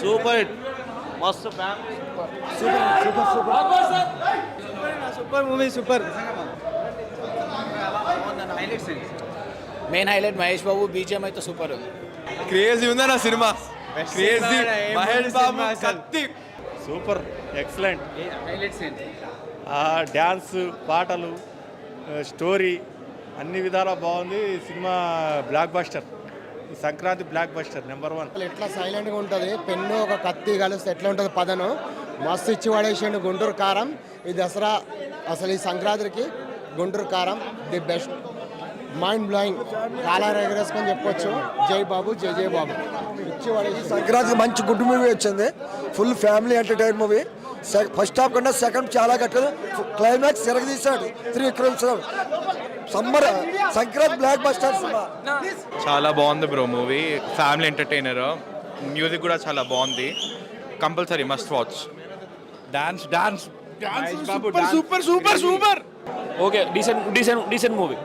Super hit. మస్తు family. Super movie super. Main highlight Mahesh Babu BGM అయితే super. Crazy ఉందా cinema? Crazy Mahesh Babu కత్తి. Super excellent. Dance పాటలు story అన్ని విధాలా బాగుంది. Cinema blockbuster. Sankranti blockbuster number one. ఎట్లా సైలెంట్గా ఉంటుంది? పెన్ను ఒక కత్తి కలిస్తే ఎట్లా ఉంటుంది పదను? మస్తు ఇచ్చి పడేసిండు గుంటూరు కారం. ఈ దసరా అసలు ఈ సంక్రాంతికి Guntur Kaaram the best. Mind blowing collar ఎగరేసుకొని చెప్పొచ్చు. జై బాబు జై జై బాబు. ఇచ్చి పడేసి సంక్రాంతికి మంచి గుడ్ మూవీ వచ్చింది. Full family entertain movie. First half కన్నా సెకండ్ చాలా గట్టిగా climax తిరగదీశాడు Trivikram sir summer Sankranti blockbuster cinema. చాలా బాగుంది bro movie. Family entertainer music కూడా చాలా బాగుంది. Compulsory must watch dance dance super super super super okay decent decent decent movie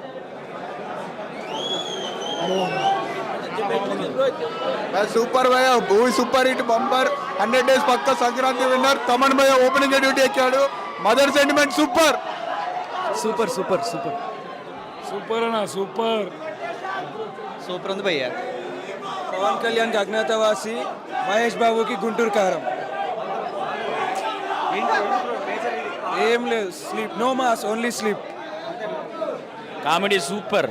super భయ movie super hit bumper hundred days పక్క Sankranti winner Thaman భయ opening duty ఎక్కాడు. Mother sentiment super super super super super అన్న super. Super ఉంది భయ్య. పవన్ కళ్యాణ్కి అజ్ఞాతవాసి మహేష్ బాబుకి గుంటూరు కారం. ఏం లేదు sleep. No mass only sleep. Comedy super.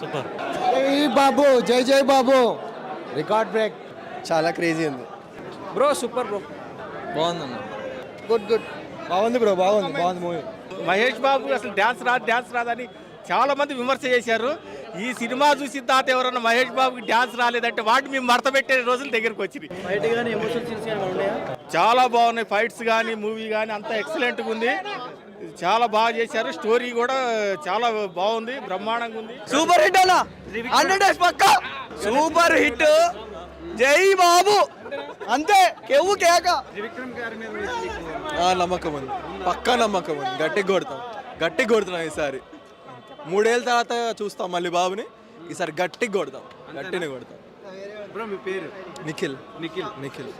Super. జై బాబు జై జై బాబు. Record break. చాలా క్రేజీ ఉంది. Bro super bro. బాగుందన్న. Good good. బాగుంది బ్రో బాగుంది బాగుంది మూవీ. మహేష్ బాబు అసలు డ్యాన్స్ రాదు డ్యాన్స్ రాదని చాలా మంది విమర్శ చేశారు. ఈ సినిమా చూసిన తర్వాత ఎవరన్నా మహేష్ బాబుకి డ్యాన్స్ రాలేదంటే వాటి మేము మడత పెట్టే రోజులు దగ్గరికి వచ్చినాయి. చాలా బాగున్నాయి. ఫైట్స్ కానీ మూవీ కానీ అంతా ఎక్సలెంట్గా ఉంది. చాలా బాగా చేశారు. స్టోరీ కూడా చాలా బాగుంది. బ్రహ్మాండంగా ఉంది. సూపర్ హిట్ హండ్రెడ్ పక్క. Super hit. జై బాబు. అంతే. కేక. నమ్మకం ఉంది. పక్కా నమ్మకం ఉంది. గట్టిగా కొడతాం. గట్టిగా కొడుతున్నాం ఈసారి. మూడేళ్ళ తర్వాత చూస్తాం మళ్ళీ బాబుని. ఈసారి గట్టిగా కొడతాం. గట్టిని కొడతాం. బ్రో మీ పేరు? నిఖిల్. నిఖిల్. నిఖిల్.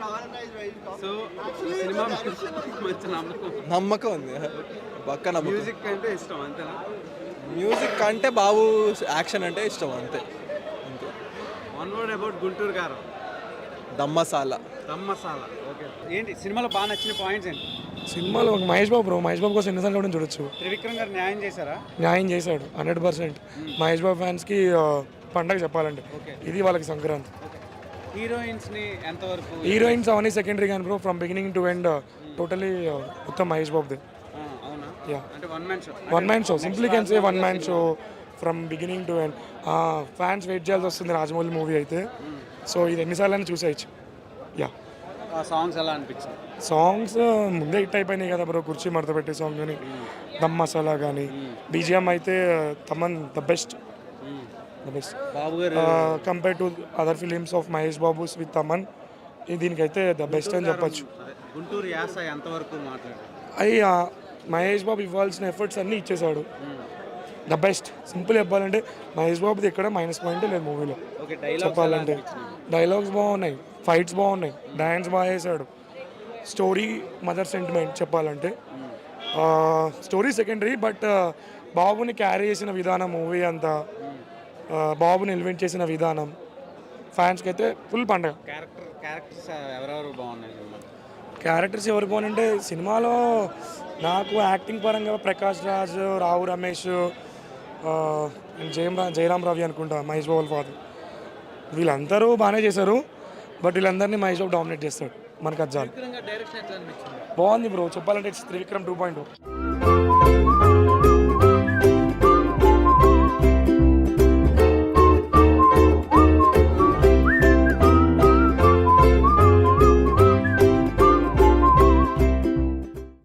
సో సినిమా మంచి నమ్మకం. నమ్మకం ఉంది. పక్క నమ్మకం. మ్యూజిక్ అంటే ఇష్టం అంతేనా? మ్యూజిక్ అంటే బాబు యాక్షన్ అంటే ఇష్టం అంతే. అంతే. వన్ వర్డ్ అబౌట్ గుంటూరు గారు. దమ్మసాల. దమ్ మసాలా ఓకే. ఏంటి సినిమాలో బాగా నచ్చిన పాయింట్స్ ఏంటి? సినిమాలో ఒక మహేష్ బాబు బ్రో మహేష్ బాబు కోసం ఎన్నిసార్లు కూడా చూడొచ్చు. త్రివిక్రమ్ గారు న్యాయం చేశారా? న్యాయం చేశాడు హండ్రెడ్ పర్సెంట్. మహేష్ బాబు ఫ్యాన్స్కి పండగ చెప్పాలంటే. ఇది వాళ్ళకి సంక్రాంతి. హీరోయిన్స్ని ఎంతవరకు హీరోయిన్స్ అవన్నీ సెకండరీ కానీ bro from beginning to end totally మొత్తం మహేష్ బాబుది. One man show simply can say one man show from beginning to end fans wait చేయాల్సి వస్తుంది రాజమౌళి మూవీ అయితే. సో ఇది ఎన్నిసార్లు చూసేయచ్చు. యా సాంగ్స్ ఎలా అనిపించింది సాంగ్స్ ముందే హిట్ అయిపోయినాయి కదా బ్రో కుర్చీ మడత పెట్టే సాంగ్ కానీ దమ్ మసాలా కానీ బీజిఎం అయితే Thaman the best the best Babu గారు compare to other films of Mahesh Babu's with Thaman దీనికైతే ద బెస్ట్ అని చెప్పొచ్చు. గుంటూరు యాస ఎంతవరకు మాట్లాడారు అయ్యి మహేష్ బాబు ఇవ్వాల్సిన ఎఫర్ట్స్ అన్నీ ఇచ్చేసాడు ద బెస్ట్. సింపుల్ చెప్పాలంటే మహేష్ బాబుది ఎక్కడ మైనస్ పాయింట్ లేదు మూవీలో. చెప్పాలంటే డైలాగ్స్ బాగున్నాయి ఫైట్స్ బాగున్నాయి డ్యాన్స్ బాగా చేశాడు. స్టోరీ మదర్ సెంటిమెంట్ చెప్పాలంటే. స్టోరీ సెకండరీ బట్ బాబుని క్యారీ చేసిన విధానం మూవీ అంతా బాబుని ఎలివెంట్ చేసిన విధానం ఫ్యాన్స్కి అయితే ఫుల్ పండగ. క్యారెక్టర్ క్యారెక్టర్స్ ఎవరు బాగుంటే సినిమాలో నాకు యాక్టింగ్ పరంగా ప్రకాష్ రాజ్ రావు రమేష్ జయం రా జయరామ్ రవి అనుకుంటా మహేష్ బాబు ఫాదర్ వీళ్ళందరూ బాగానే చేశారు బట్ వీళ్ళందరినీ మహేష్ బాబు డామినేట్ చేస్తాడు మనకు అది చాలు. బాగుంది బ్రో చెప్పాలంటే ఇట్స్ త్రివిక్రమ్ టూ పాయింట్